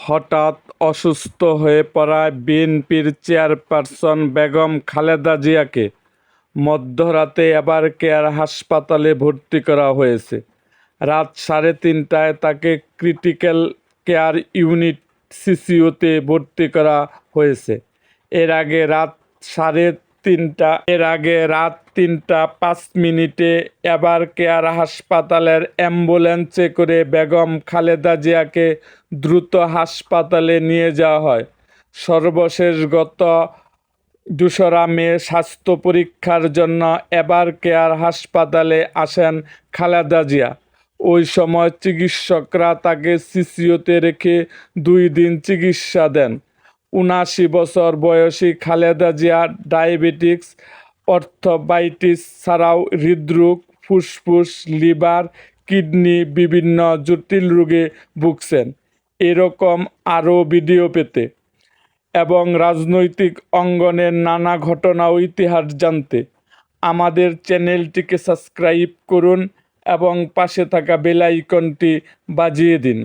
হঠাৎ অসুস্থ হয়ে পড়ায় বিএনপির চেয়ারপারসন বেগম খালেদা জিয়াকে মধ্যরাতে এবার কেয়ার হাসপাতালে ভর্তি করা হয়েছে। রাত সাড়ে তিনটায় তাকে ক্রিটিক্যাল কেয়ার ইউনিট সিসিইউতে ভর্তি করা হয়েছে। এর আগে রাত সাড়ে তিনটা। এর আগে রাত তিনটা পাঁচ মিনিটে এবার কেয়ার হাসপাতালের অ্যাম্বুলেন্সে করে বেগম খালেদা জিয়াকে দ্রুত হাসপাতালে নিয়ে যাওয়া হয়। সর্বশেষ গত দোসরা মে স্বাস্থ্য পরীক্ষার জন্য এবার কেয়ার হাসপাতালে আসেন খালেদা জিয়া। ওই সময় চিকিৎসকরা তাকে সিসিওতে রেখে দুই দিন চিকিৎসা দেন। উনাশি বছর বয়সী খালেদা জিয়া ডায়াবেটিক্স অর্থোবাইটিস ছাড়াও হৃদরোগ, ফুসফুস, লিভার, কিডনি বিভিন্ন জটিল রোগে ভুগছেন। এরকম আরও ভিডিও পেতে এবং রাজনৈতিক অঙ্গনের নানা ঘটনা ও ইতিহাস জানতে আমাদের চ্যানেলটিকে সাবস্ক্রাইব করুন এবং পাশে থাকা বেল আইকনটি বাজিয়ে দিন।